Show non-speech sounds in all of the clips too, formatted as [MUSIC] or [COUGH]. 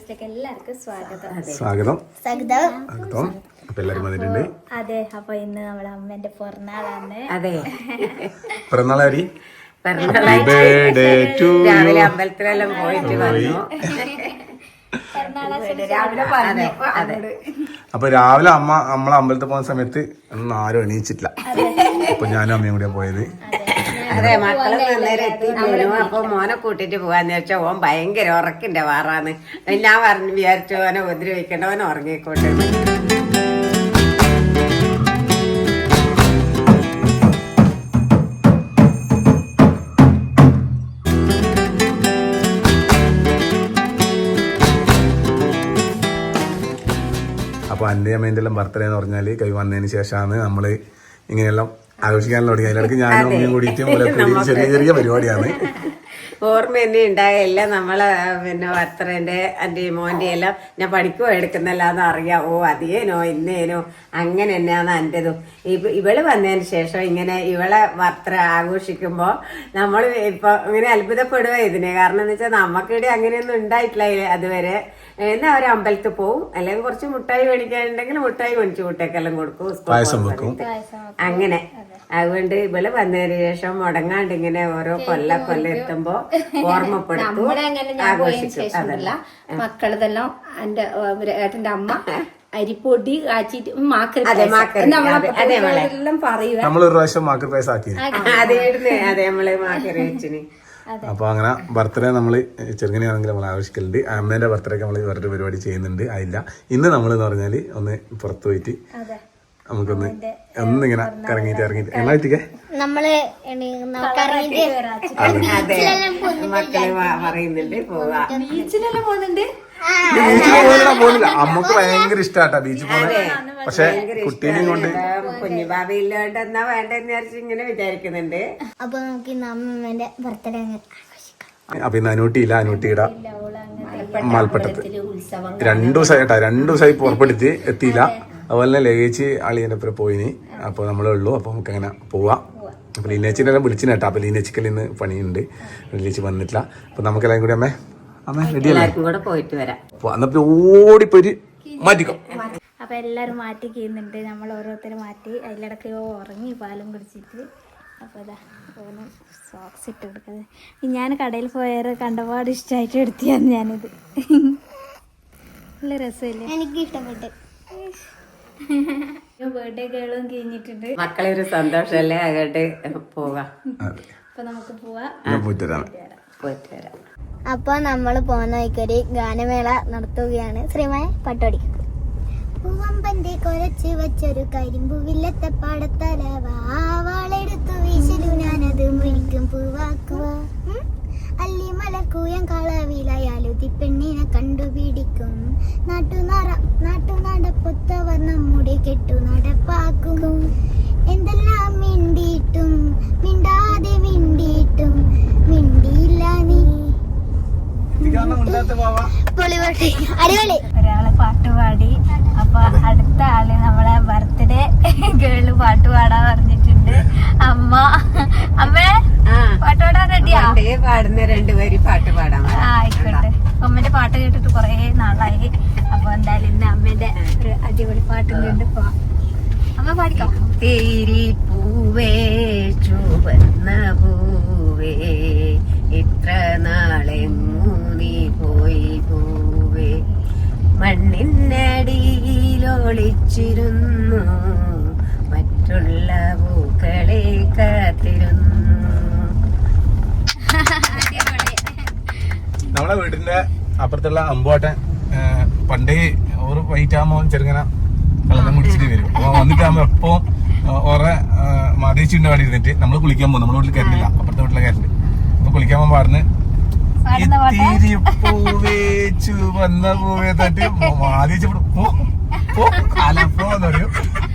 വീഡിയോസിലേക്ക് എല്ലാവർക്കും സ്വാഗതം. സ്വാഗതം. സ്വാഗതം. അപ്പൊ എല്ലാരും വന്നിട്ടുണ്ട്. അതെ അപ്പൊ ഇന്ന് നമ്മളെ അമ്മേന്റെ പിറന്നാളാണ്. അതെ. പിറന്നാളാരി രാവിലെ അമ്പലത്തിലെല്ലാം പോയിട്ട് വന്നു. അപ്പൊ രാവിലെ അമ്മ നമ്മളെ അമ്പലത്തിൽ പോകുന്ന സമയത്ത് ഒന്നും ആരും എണീച്ചിട്ടില്ല. അപ്പൊ ഞാനും അമ്മയും കൂടിയാ പോയത്. അതെ മക്കൾ നേരെ എത്തിയിരുന്നു അപ്പൊ മോനെ കൂട്ടിട്ട് പോവാന്ന് വെച്ചാ ഓൻ ഭയങ്കര ഉറക്കിന്റെ വാറാന്ന്. ഞാൻ പറഞ്ഞു വിചാരിച്ചു ഓനെ ഉപദ്രവിക്കണ്ട ഓനെ ഉറങ്ങിക്കോട്ടെ അപ്പൊ അന്റെ അമ്മേന്റെ എല്ലാം ബർത്ത്ഡേ എന്ന് പറഞ്ഞാൽ കൈ വന്നതിന് ശേഷമാണ് നമ്മൾ ഇങ്ങനെയെല്ലാം ആഘോഷിക്കാനുള്ള തുടങ്ങി അതിലിടക്ക് ഞാനും അമ്മയും കൂടിയിട്ട് ഓരോരുത്തരും ചെറിയ ചെറിയ പരിപാടിയാണ്. ഓർമ്മ തന്നെ ഉണ്ടായല്ല നമ്മളെ പിന്നെ ഭർത്തറിന്റെ എന്റെ മോന്റെ എല്ലാം ഞാൻ പഠിക്കുക എടുക്കുന്നല്ലാന്ന് അറിയാം. ഓ അതിയേനോ ഇന്നേനോ അങ്ങനെ തന്നെയാണ് എന്റെതും ഇവ ഇവൾ വന്നതിന് ശേഷം ഇങ്ങനെ ഇവളെ ഭർത്തര ആഘോഷിക്കുമ്പോ നമ്മൾ ഇപ്പൊ ഇങ്ങനെ അത്ഭുതപ്പെടുക ഇതിനെ. കാരണം എന്ന് വെച്ചാൽ നമുക്കിടെ അങ്ങനെയൊന്നും ഉണ്ടായിട്ടില്ല അതുവരെ. എന്നാ ഒരു അമ്പലത്തിൽ പോവും. അല്ലെങ്കിൽ കുറച്ച് മുട്ടായി മേടിക്കാനുണ്ടെങ്കിൽ മുട്ടായി മേടിച്ച് കുട്ടിയൊക്കെല്ലാം കൊടുക്കും അങ്ങനെ. അതുകൊണ്ട് ഇവൾ വന്നതിന് ശേഷം മുടങ്ങാണ്ട് ഇങ്ങനെ ഓരോ കൊല്ല കൊല്ല എത്തുമ്പോ ഓർമ്മപ്പെടുത്തും ആഘോഷിക്കും. അതല്ല. മക്കളതെല്ലാം എന്റെ ഏട്ടന്റെ അമ്മ അരിപ്പൊടി കാച്ചിട്ട് മാക്കറി അതെ, മാക്കറി. അതെ, അതെ, എല്ലാം പറയുക നമ്മൾ ഒരു പ്രാവശ്യം മാക്കർ പായസം ആക്കി അതെ നമ്മൾ മാക്കറി വെച്ചിന്. അപ്പൊ അങ്ങനെ ബർത്ത്ഡേ നമ്മൾ ചെറുങ്ങനെയാണെങ്കിൽ നമ്മൾ ആവശ്യമുണ്ട് അമ്മേന്റെ ബർത്ത്ഡേക്ക് നമ്മൾ വേറൊരു പരിപാടി ചെയ്യുന്നുണ്ട്. അതില്ല. ഇന്ന് നമ്മൾ എന്ന് പറഞ്ഞാൽ ഒന്ന് പുറത്തു പോയിട്ട് അതെ. നമുക്കൊന്ന് ഒന്നിങ്ങനെ കറങ്ങിയിട്ട് ഇറങ്ങിയിട്ട് നമ്മൾ നമുക്ക് പോവാ. ബീച്ചിലെല്ലാം പോകുന്നുണ്ട് ബീച്ചിൽ പോകുന്നില്ല പോകുന്നില്ല അമ്മയ്ക്ക് ഭയങ്കര ഇഷ്ടാട്ടാ ബീച്ചിൽ പോകുന്നത് പക്ഷെ കുട്ടീനെയും കൊണ്ട് കുഞ്ഞു ഇല്ലാണ്ട് എന്നാ വേണ്ടെന്ന് വിചാരിച്ച് ഇങ്ങനെ വിചാരിക്കുന്നുണ്ട്. അപ്പൊ നമുക്ക് ബർത്ത്ഡേ അപ്പൊ ഇന്ന് അനൂട്ടിയില്ല അനൂട്ടിയുടെ മാൽപ്പട്ടത്ത് ഉത്സവം രണ്ടു ദിവസമായിട്ടാ രണ്ടു ദിവസമായി പുറപ്പെടുത്തി എത്തിയില്ല. അതുപോലെ തന്നെ ലഗേജ് അളിയന്റെ ഒപ്പം പോയിന് അപ്പോൾ നമ്മളേ ഉള്ളൂ. അപ്പോൾ നമുക്ക് അങ്ങനെ പോവാം. അപ്പോൾ ലീനേച്ചിനെ എല്ലാം വിളിച്ചിന് കേട്ടോ. അപ്പോൾ ലീനേച്ചിക്കൽ ഇന്ന് പണിയുണ്ട്. ലീനേച്ചി വന്നിട്ടില്ല. അപ്പോൾ നമുക്കെല്ലാം കൂടി അമ്മേ അമ്മേ റെഡിയല്ലേ എല്ലാവർക്കും കൂടെ പോയിട്ട് വരാം. അപ്പോൾ അന്നപ്പോൾ ഓടിപ്പോയി മാറ്റിക്കോ. അപ്പോൾ എല്ലാവരും മാറ്റി ചെയ്യുന്നുണ്ട്. നമ്മൾ ഓരോരുത്തർ മാറ്റി. അതിലിടക്ക് ഉറങ്ങി പാലും കുടിച്ചിട്ട്. അപ്പോൾ ഇതാ ഓന് സോക്സ് ഇട്ട് കൊടുക്കുന്നത്. ഞാൻ കടയിൽ പോയാൽ കണ്ടപാട് ഇഷ്ടമായിട്ട് എടുത്തിയാണ് ഞാനിത്. നല്ല രസമില്ലേ? എനിക്ക് ഇഷ്ടപ്പെട്ടു [LAUGHS] ബർത്ത്ഡേ ഗേളും കഴിഞ്ഞിട്ടുണ്ട്. മക്കളെ ഒരു സന്തോഷമല്ലേ അങ്ങോട്ട് പോവാ. അപ്പൊ നമുക്ക് പോവാ. ഞാൻ പോയിട്ട് വരാം പോയിട്ട് വരാം അപ്പൊ നമ്മൾ പോകുന്ന വഴിക്കൊരു ഗാനമേള നടത്തുകയാണ്. ശ്രീമായ പട്ടോടി. പൂവമ്പന്റെ കൊരച്ച് വെച്ചൊരു കരിമ്പുവില്ലത്തെ പാടത്തല വാളെടുത്തു വീശലു ഞാനത് മുഴിക്കും പൂവാക്കുക. അല്ലി മലക്കൂയം കളവിലയാലുതി പെണ്ണിനെ കണ്ടുപിടിക്കും. നാട്ടുനറ നാട്ടുനടപ്പൊത്തവർ നമ്മുടെ കെട്ടു നടപ്പാക്കും എന്തെല്ലാം മിണ്ടിയിട്ടും മിണ്ടാതെ മിണ്ടിയിട്ടും മിണ്ടിയില്ല നീ. അടിപൊളി. ഒരാൾ പാട്ട് പാടി. അപ്പൊ അടുത്ത ആൾ നമ്മളെ ബർത്ത്ഡേ ഗേൾ പാട്ട് പാടാൻ പറഞ്ഞിട്ടുണ്ട്. അമ്മ. അമ്മേ ആ പാട്ട് പാടാൻ റെഡിയാ പാടുന്ന രണ്ടുപേര് പാട്ട് പാടാൻ ആയിക്കോട്ടെ. അമ്മന്റെ പാട്ട് കേട്ടിട്ട് കൊറേ നാളായി. അപ്പൊ എന്തായാലും അമ്മന്റെ ഒരു അടിപൊളി പാട്ടും കണ്ട് പോവാം അമ്മ പാടിക്കോ? തേരി പൂവേ ചുവന്ന പൂവേ ഇത്ര നാളെ മൂന്നി പോയി പൂവേ. മണ്ണിനടിയിലൊളിച്ചിരുന്നു മറ്റുള്ള പൂക്കളെ കാത്തിരുന്നു. [LAUGHS] നമ്മളെ വീടിന്റെ അപ്പുറത്തുള്ള അമ്പുവാട്ടൻ പണ്ടേ ഓറ് വൈറ്റ് ആകുമ്പോൾ ചെറുങ്ങനെ കള്ളം കുടിച്ചിട്ട് വരും. അപ്പൊ വന്നിട്ടാകുമ്പോ എപ്പോ ഓറെ മാതേച്ചിന്റെ അവിടെ ഇരുന്നിട്ട് നമ്മൾ കുളിക്കാൻ പോകും. നമ്മുടെ വീട്ടിൽ കയറില്ല അപ്പുറത്തെ വീട്ടിലെ കരണ്ട്. അപ്പൊ കുളിക്കാൻ പോകാൻ പറഞ്ഞ് ഇത്തിരി പൂവേ തട്ടി മാതേച്ചി പോ പോ കാലപ്പോ എന്ന് പറയും.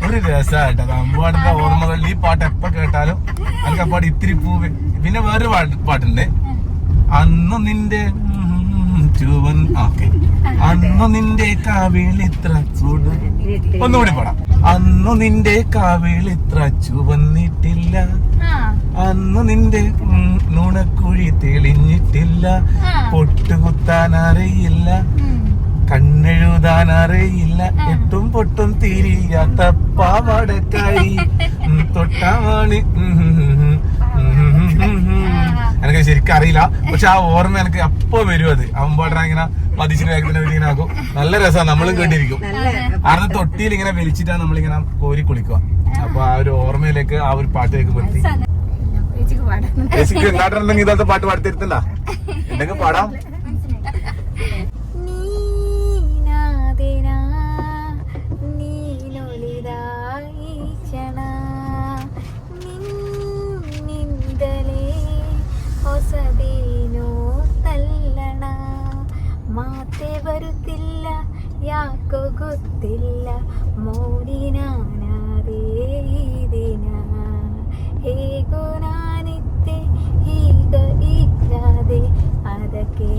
ഒരു രസമായിട്ട് അമ്പാടിന്റെ ഓർമ്മകളിൽ ഈ പാട്ട് എപ്പോ കേട്ടാലും എനിക്ക് ആ പാട്ട് ഇത്തിരി പൂവേ പിന്നെ വേറൊരു പാട്ട് പാട്ടുണ്ട്. അന്ന് നിന്റെ ചുവൻ ഓക്കെ. അന്ന് നിന്റെ കാവേളിത്ര ചൂട് ഒന്നുകൂടി പാടാം. അന്ന് നിന്റെ കാവേളിത്ര ചുവന്നിട്ടില്ല അന്ന് നിന്റെ നുണക്കുഴി തെളിഞ്ഞിട്ടില്ല. പൊട്ടുകുത്താൻ അറിയില്ല. കണ്ണെഴുതാൻ അറിയില്ല. എട്ടും പൊട്ടും തിരിയാത്ത പാവാടക്കാരി ഉം, എനിക്ക് ശരിക്കും അറിയില്ല. പക്ഷെ ആ ഓർമ്മ എനിക്ക് അപ്പൊ വരും അത്? അമ്പാടന ഇങ്ങനെ മതിച്ചിന് വേഗത്തിന് വേണ്ടി ഇങ്ങനെ ആക്കും. നല്ല രസമാണ്. നമ്മളും കേട്ടിരിക്കും. കാരണം തൊട്ടിയിൽ ഇങ്ങനെ വലിച്ചിട്ടാണ് നമ്മളിങ്ങനെ കോരി കുളിക്കുക. അപ്പൊ ആ ഒരു ഓർമ്മയിലേക്ക് ആ ഒരു പാട്ടിലേക്ക് പൊരുത്തി ചേച്ചിക്ക് പാടാം ഇതത്തെ പാട്ട് പാടിത്തരുത്തണ്ട? എന്തെങ്കിലും പാടാം. കൊത്തില്ല മോടിനാനാദേന ഹേഗോ നാനിത്തെ ഹീഗ ഇല്ലാതെ അതൊക്കെ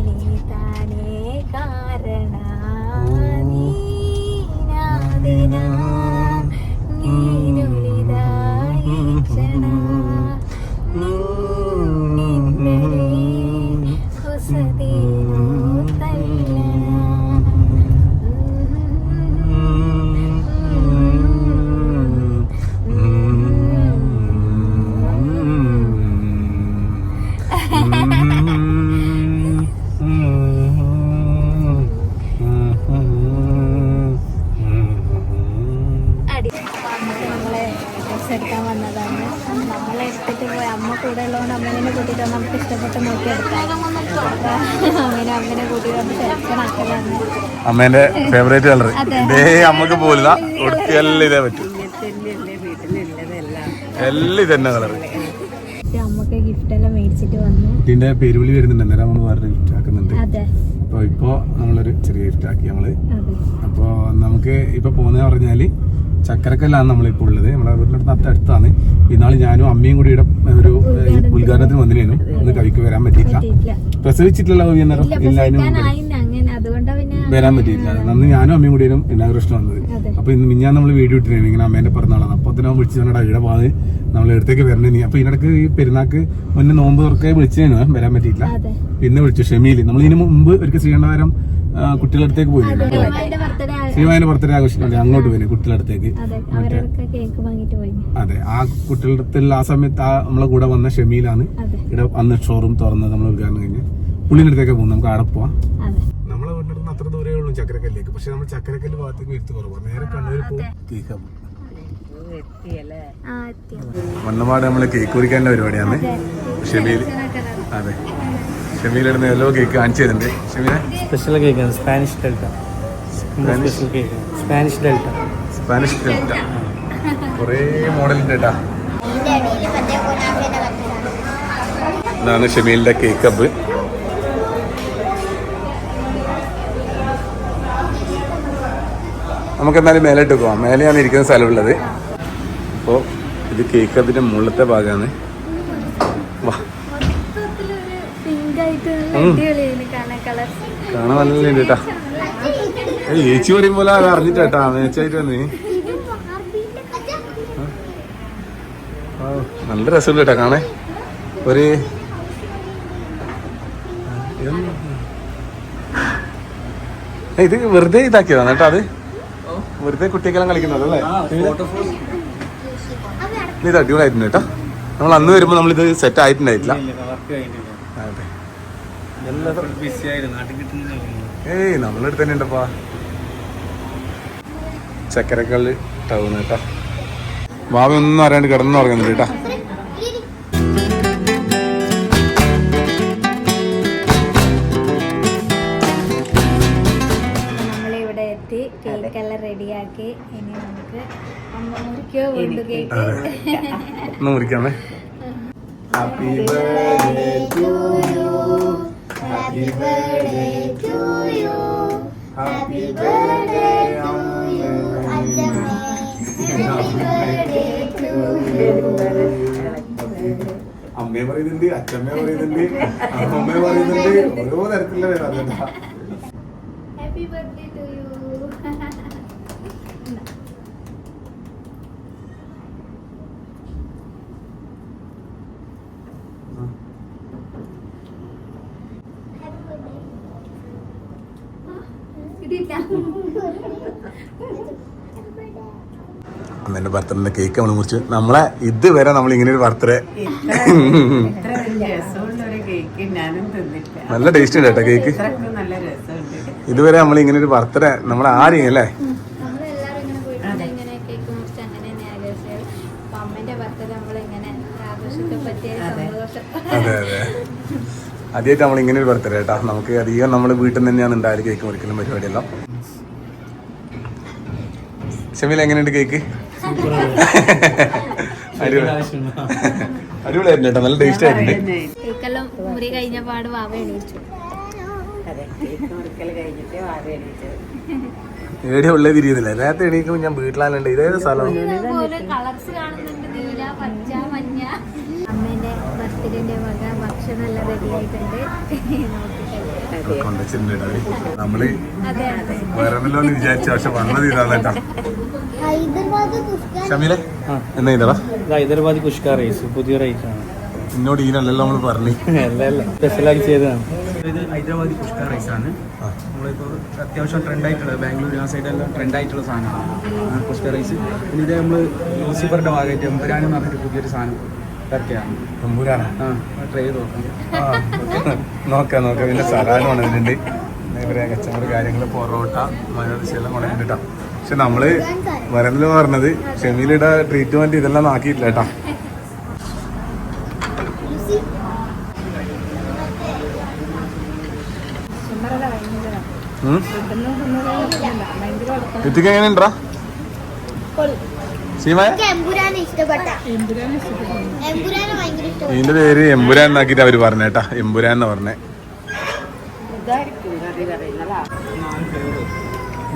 അമ്മേന്റെ ഫേവറേറ്റ് കളർ. ഇതേ അമ്മയ്ക്ക് പോലില്ല ഉടുക്കിയെല്ലാം ഇതേ പറ്റും. എല്ലാം ഇതന്നെ കളർ അമ്മയ്ക്ക് ഗിഫ്റ്റ് എല്ലാം മേടിച്ചിട്ട് വന്നു. ഇതിന്റെ പെരുവിളി വരുന്നുണ്ട്. അന്നേരം നമ്മൾ വേറെ ഗിഫ്റ്റ് ആക്കുന്നുണ്ട്. അപ്പൊ ഇപ്പൊ നമ്മളൊരു ചെറിയ ഗിഫ്റ്റ് ആക്കി നമ്മൾ. അപ്പൊ നമുക്ക് ഇപ്പൊ പോകുന്നത് പറഞ്ഞാൽ ചക്കരക്കല്ലാണ് നമ്മളിപ്പോൾ ഉള്ളത്. നമ്മളെ വീടിന്റെ അടുത്ത് അടുത്താണ്. ഇന്നാൾ ഞാനും അമ്മയും കൂടി ഒരു ഉദ്ഘാടനത്തിന് വന്നിരുന്നു. ഒന്ന് കവിക്ക് വരാൻ പറ്റിയില്ല പ്രസവിച്ചിട്ടില്ലല്ലോ പ്രസവിച്ചിട്ടില്ല അന്നേരം എല്ലാവരും വരാൻ പറ്റിയില്ല അന്ന് ഞാനും അമ്മയും കൂടിയും ഇനാഗ്രേഷൻ വന്നത്. അപ്പൊ ഇന്ന് മിഞ്ഞാൻ നമ്മൾ വീഡിയോ ഇട്ടിരുന്നു. ഇങ്ങനെ അമ്മേന്റെ പിറന്നാളാണ്. അപ്പൊ അതിനെ വിളിച്ചു ഇവിടെ പോകാതെ നമ്മൾ എടുത്തേക്ക് വരണേ നീ. അപ്പൊ ഇതിനിടക്ക് ഈ പെരുന്നാക്ക് മുന്നേ നോമ്പ് തുറക്കെ വിളിച്ചേനു. വരാൻ പറ്റിയില്ല പിന്നെ വിളിച്ചു. ഷമീൽ. നമ്മൾ ഇതിന് മുമ്പ് ഒരിക്കൽ ശ്രീകണ്ഠവരം കുട്ടികളുടെ അടുത്തേക്ക് പോയിരുന്നു. അമ്മേന്റെ ബർത്ത്ഡേ ബർത്ത്ഡേ അങ്ങോട്ട് പോയി കുട്ടികളുടെ അടുത്തേക്ക് അതെ അവരൊക്കെ കേക്ക് വാങ്ങിട്ട് പോയി അതെ ആ കുട്ടികളുടെ അടുത്തുള്ള ആ സമയത്ത് ആ നമ്മളെ കൂടെ വന്ന ഷമീലാണ്. അതെ. ഇവിടെ അന്ന് ഷോറൂം തുറന്നത് നമ്മൾ ഉദ്ഘാടനം കഴിഞ്ഞ്. പുള്ളിന്റെ അടുത്തേക്ക് പോകും നമുക്ക് അവിടെ പോവാം. അതെ. നമ്മളെ വീട്ടിൽ നിന്ന് അത്ര ദൂരേ ഉള്ളൂ ചക്കരക്കല്ലേക്ക് പക്ഷെ നമ്മൾ ചക്കരക്കല്ല് ഭാഗത്തേക്ക് എടുത്ത് കുറവാണ് നേരെ കണ്ണൂർ പോകും മണ്ണമാട് നമ്മൾ കേക്ക് കുറിക്കാന്റെ പരിപാടിയാണ്. ഷമീൽ അതെ. ഷെമിയിലിടുന്ന എല്ലോ കേക്ക് കാണിച്ചു തരുന്നുണ്ട്. ഷെമിയ സ്പെഷ്യൽ കേക്കാണ് സ്പാനിഷ് കേൾക്കാം സ്പാനിഷ് ഡെൽറ്റ സ്പാനിഷ് ഡെൽറ്റ കുറേ കുനാഫയുടെ കട്ടലാണ് ഇതാണ് ഷമീലിന്റെ കേക്ക് കപ്പ് നമുക്ക് എന്നാലും മേലോട്ട് പോവാം. മേലെയാണ് ഇരിക്കുന്ന സ്ഥലമുള്ളത്. അപ്പോൾ ഇത് കേക്ക് കപ്പിന്റെ മുകളിലത്തെ ഭാഗമാണ്. വാ. കാണാൻ കളർ. കാണാൻ നല്ല ഉണ്ട് കേട്ടാ. ചേച്ചി പറയും പോലെ അറിഞ്ഞിട്ടാ മേച്ചായിട്ട് വന്നേ. നല്ല രസമുണ്ട് കേട്ടാ കാണേ ഒരു ഇത് വെറുതെ ഇതാക്കിയതാണ് കേട്ടോ അത്? വെറുതെ കുട്ടിക്കെല്ലാം കളിക്കുന്നത് അല്ലേ? ഇത് അടിപൊളിയായിട്ടുണ്ട് കേട്ടോ. നമ്മൾ അന്ന് വരുമ്പോൾ നമ്മളിത് സെറ്റ് ആയിട്ടുണ്ടായിട്ടില്ല. ഏയ് നമ്മളടുത്ത് തന്നെ ഉണ്ടപ്പാ ചക്കരക്കള്ള് ടൗൺ കേട്ടോ. ഭാവി ഒന്നും അറിയാണ്ട് കിടന്നു കേട്ടോ. എത്തി റെഡിയാക്കി ഇനി നമുക്ക് മുറിക്കോ കേക്ക് ഒന്ന് മുറിക്കാമേ. Happy birthday to you happy birthday to you happy birthday അമ്മയെ പറയുന്നുണ്ട് അച്ഛമ്മയെ പറയുന്നുണ്ട് അമ്മമ്മയെ പറയുന്നുണ്ട്. ഓരോ തരത്തിലുള്ള പേര് ഹാപ്പി ബർത്ത്ഡേ ടു യു ഇത് അമ്മേന്റെ ബർത്ത്ഡേ കേക്ക് നമ്മൾ മുറിച്ച്. നമ്മളെ ഇതുവരെ നമ്മൾ ഇങ്ങനെ ഒരു ബർത്ത്ഡേ നല്ല ടേസ്റ്റ് ഉണ്ട് കേട്ടോ കേക്ക് ഇതുവരെ നമ്മൾ ഇങ്ങനെ ഒരു ബർത്ത്ഡേ നമ്മൾ ആരെയും അല്ലേ? അതെ. അതെ. ആദ്യമായിട്ട് നമ്മൾ ഇങ്ങനെ ഒരു ബർത്ത്ഡേ കേട്ടോ. നമുക്ക് അധികം നമ്മൾ വീട്ടിൽ നിന്ന് തന്നെയാണ് ഉണ്ടായാലും കേക്ക് മുറിക്കലും പരിപാടിയെല്ലാം. ഷമീൽ എങ്ങനെയുണ്ട് കേക്ക് അടിപൊളിയായിരുന്നു കേട്ടോ. നല്ല ടേസ്റ്റ് ആയിട്ടുണ്ട് കേക്കെല്ലാം മുറി കഴിഞ്ഞ പാട് വാവ എണീച്ചു. എണീറ്റത് ഉള്ള തിരിയുന്നില്ല നേരത്തെ എണീക്കുമ്പോൾ ഞാൻ വീട്ടിലാണുണ്ട് ഇതേ സ്ഥലം. ഇതുപോലെ കളർസ് കാണുന്നുണ്ട് നീല പച്ച മഞ്ഞ. അമ്മേന്റെ ബർത്ത്ഡേന്റെ വക ഭക്ഷണം എല്ലാം റെഡി ആയിട്ടുണ്ട്. [LAUGHS] നോക്കി. കഴിക്കാം കൊണ്ടുവച്ചിട്ടുണ്ട് നമ്മൾ വരണല്ലോ എന്ന് വിചാരിച്ചു പക്ഷെ വന്നത് ഇതാണ് ഹൈദരാബാദ് പുഷ്കാർ ഷമീലെ എന്നാ ഇതാ? ഹൈദരാബാദി കുഷ്ക റൈസ് പുതിയ ആണ്. എന്നോട് ഈനല്ലല്ലോ നമ്മൾ പറഞ്ഞു. സ്പെഷ്യലാക്കി ചെയ്തതാണ്. ഇത് ഹൈദരാബാദി കുഷ്ക റൈസ് ആണ്. നമ്മളിപ്പോൾ അത്യാവശ്യം ട്രെൻഡ് ആയിട്ടുള്ള ബാംഗ്ലൂർ ആ സൈഡെല്ലാം ട്രെൻഡ് ആയിട്ടുള്ള സാധനമാണ് കുഷ്ക റൈസ്. പിന്നെ ഇത് നമ്മൾ ലൂസിഫറിന്റെ ഭാഗമായിട്ട് എമ്പുരാൻ എന്ന് പറഞ്ഞിട്ട് പുതിയൊരു സാധനം തമ്പൂരാണ്? നോക്കാം. നോക്കാം പിന്നെ സലാഡ് കൊണ്ടുവന്നിട്ടുണ്ട്. ഇവരെ കച്ചവട കാര്യങ്ങൾ പൊറോട്ട മയോദിസെല്ലാം കൊണ്ടുവന്നിട്ടുണ്ട് കേട്ടോ. പക്ഷെ നമ്മൾ വരനിൽ പറഞ്ഞത് ഷെമിലിട ട്രീറ്റ്മെന്റ് ഇതെല്ലാം ആക്കിയിട്ടില്ല കേട്ടാ. ഇത്തിക്ക് ഇതിന്റെ പേര് എമ്പുരാൻ എന്നാക്കിട്ട് അവർ പറഞ്ഞേട്ടാ എമ്പുരാൻ എന്ന് പറഞ്ഞേ?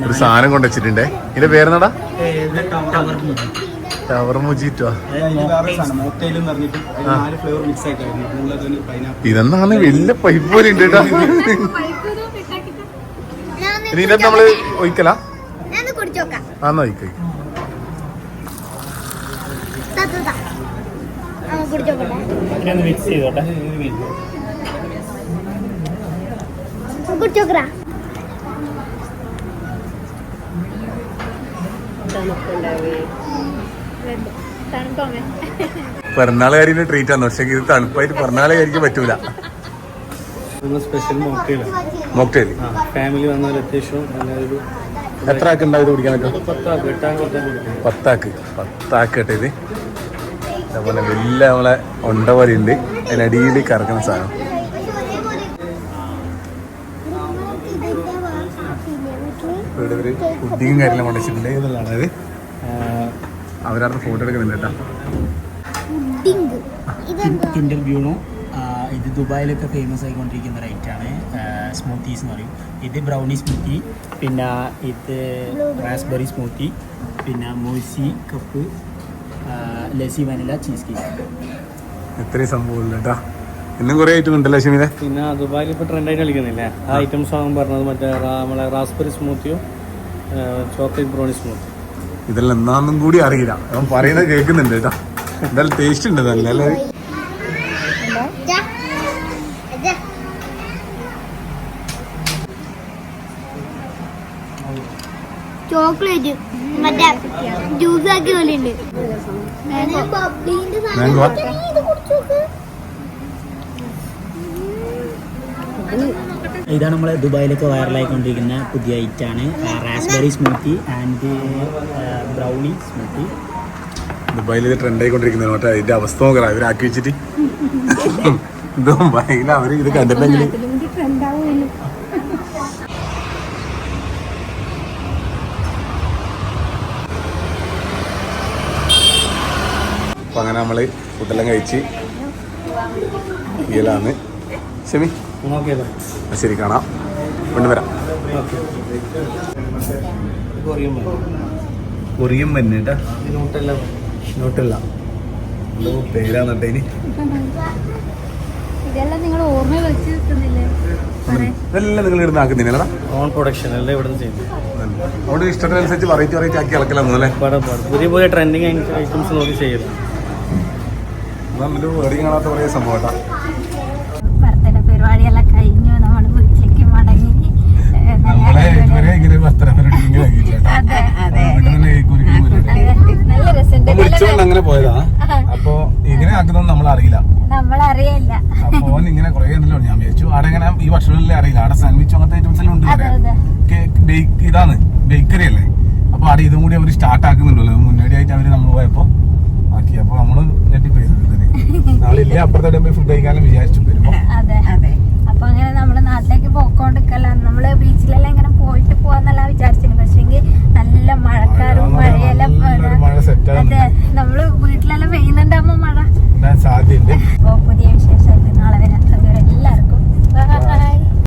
ഒരു സാധനം കൊണ്ടുവച്ചിട്ടുണ്ടേ ഇതിന്റെ പേരെന്നടാ? ടവർ മുജിറ്റോ ഇതെന്നാണ് വലിയ പൈപ്പ് പോലെ ഉണ്ട് കേട്ടോ. നമ്മൾ ഒഴിക്കലാ? ഞാൻ കുടിച്ചോക്കാം. ഒഴിക്ക കുടിച്ചോക്കട്ടെ മിക്സ് ചെയ്തോട്ടെ. കുടിച്ചോക്കറ പിറന്നാളുകാരിന്റെ ട്രീറ്റ് ആണ്. പക്ഷെ ഇത് തണുപ്പായിട്ട് പിറന്നാളുകാരിക്ക് പറ്റൂല. സ്പെഷ്യൽ ഫാമിലി വന്നാൽ അത്യാവശ്യം നല്ലൊരു എത്ര ആക്ക് ഉണ്ടാവും കുടിക്കാൻ പറ്റും പത്താക്ക്. പത്താക്ക് കേട്ടോ ഇത്. അതേപോലെ വലിയ നമ്മളെ ഉണ്ട പോലെ ഉണ്ട് അതിനടിയിൽ കറക്കുന്ന സാധനം. ഇവിടെ ഒരു പുഡിങ്ങും കാര്യങ്ങളും കൊണ്ടുവച്ചിട്ടുണ്ട്. എന്നുള്ളതാണ് അത് അവരവിടെ ഫോട്ടോ എടുക്കുന്നുണ്ട് കേട്ടോ കിൻഡർ ബ്യൂണോ. ഇത് ദുബായിലൊക്കെ ഫേമസ് ആയിക്കൊണ്ടിരിക്കുന്ന റൈറ്റാണ് സ്മൂത്തീസ് എന്ന് പറയും. ഇത് ബ്രൗണി സ്മൂത്തി പിന്നെ ഇത് റാസ്ബെറി സ്മൂത്തി പിന്നെ mousse cup lassi vanilla cheesecake ഇത്രയും സംഭവമില്ല കേട്ടോ. ഇന്നും കുറേ ഐറ്റം ഉണ്ടല്ലോ ഷമീലെ പിന്നെ ദുബായിൽ ഇപ്പോൾ ട്രെൻഡായിട്ട് കളിക്കുന്നില്ലേ? ആ ഐറ്റംസ് ആകും പറഞ്ഞത് മറ്റേ നമ്മളെ റാസ്ബെറി സ്മൂത്തിയും ചോക്ലേറ്റ് ബ്രൗണി സ്മൂത്തി ഇതെല്ലാം എന്നാന്നും കൂടി അറിയില്ല. അവൻ പറയുന്നത് കേൾക്കുന്നുണ്ട് കേട്ടോ. എന്തായാലും ടേസ്റ്റ് ഉണ്ട് നല്ല ചോക്ലേറ്റ് മറ്റേ ജ്യൂസ് ആക്കി പോലെ ഉണ്ട്? ഇതാണ് നമ്മൾ ദുബായിലൊക്കെ വൈറലായിക്കൊണ്ടിരിക്കുന്ന പുതിയ ഐറ്റാണ് raspberry smoothie and brownie smoothie ദുബായിൽ ഇത് ട്രെൻഡ് ആയിക്കൊണ്ടിരിക്കുന്ന മറ്റേ അതിന്റെ അവസ്ഥ നോക്കാം ഇവരാക്കി വെച്ചിട്ട്. [LAUGHS] ദുബായിൽ അവർ ഇത് കണ്ടിട്ടുണ്ടെങ്കിൽ അപ്പൊ അങ്ങനെ നമ്മൾ ഫുഡെല്ലാം കഴിച്ച് ഇയലാണ് ശമി ശരി കാണാം. കൊണ്ടുവരാം വരാം. കൊറിയൻ കൊറിയൻ മഞ്ഞ നോട്ടെല്ലാം. ഇതെല്ലാം നിങ്ങൾ ഓർമ്മ വെച്ച് വെക്കുന്നില്ലേ ഇതെല്ലാം നിങ്ങൾ ഇടുന്ന ആക്കുന്നില്ലടാ. ഓൺ പ്രൊഡക്ഷൻ എല്ലാം ചെയ്യുന്നത് ഇഷ്ടത്തിനനുസരിച്ച് വെറൈറ്റി വെറൈറ്റി ആക്കി ഇളക്കലാന്നു അല്ലേ? പാടാ പാടാ. പുതിയ പുതിയ ട്രെൻഡിങ് ഐറ്റംസ് നോക്കി ചെയ്യൽ നമ്മൾ കാണാത്ത കുറേ സംഭവം കേട്ടാ. ബർത്ത്ഡേ പരിപാടിയെല്ലാം കഴിഞ്ഞു. നമ്മൾ വീട്ടിലേക്ക് മടങ്ങി നമ്മളെ ഇതുവരെ ഇങ്ങനെ പരിപാടി അങ്ങനെ പോയതാ. അപ്പൊ ഇങ്ങനെ ആക്കുന്നൊന്നും നമ്മൾ അറിയില്ല നമ്മളറിയില്ല ഇങ്ങനെ കുറെ എന്തെങ്കിലും ഞാൻ വിചാരിച്ചു അവിടെ ഇങ്ങനെ ഈ ഭക്ഷണമെല്ലാം അറിയില്ല. അവിടെ സാൻഡ്വിച്ച് അങ്ങനത്തെ ഐറ്റംസ് എല്ലാം ഉണ്ട്. കേക്ക് ബേക്ക് ഇതാണ്. ബേക്കറി അല്ലേ? അപ്പൊ അവിടെ ഇതും കൂടി അവർ സ്റ്റാർട്ട് ആക്കുന്നുണ്ടല്ലോ. മുന്നോടിയായിട്ട് അവർ നമ്മൾ പോയപ്പോ ആക്കി. അപ്പൊ നമ്മൾ ഞെട്ടിപ്പോയി നാളില്ല അപ്പുറത്തെ പോയി ഫുഡ് കഴിക്കാനും വിചാരിച്ചു. വരുമ്പോ. അപ്പൊ അങ്ങനെ നമ്മൾ നാട്ടിലേക്ക് പോക്കോണ്ടിരിക്കല്ല നമ്മൾ ബീച്ചിലെല്ലാം ഇങ്ങനെ പോയിട്ട് പോവാന്നല്ല വിചാരിച്ചിരുന്നു. പക്ഷേ നല്ല മഴക്കാരും മഴയെല്ലാം അതെ നമ്മൾ വീട്ടിലെല്ലാം പെയ്യുന്നുണ്ടാവുമ്പോ മഴ. സാധ്യത പുതിയ വിശേഷമായിട്ട് നാളെ വരാം. എല്ലാവർക്കും ബൈ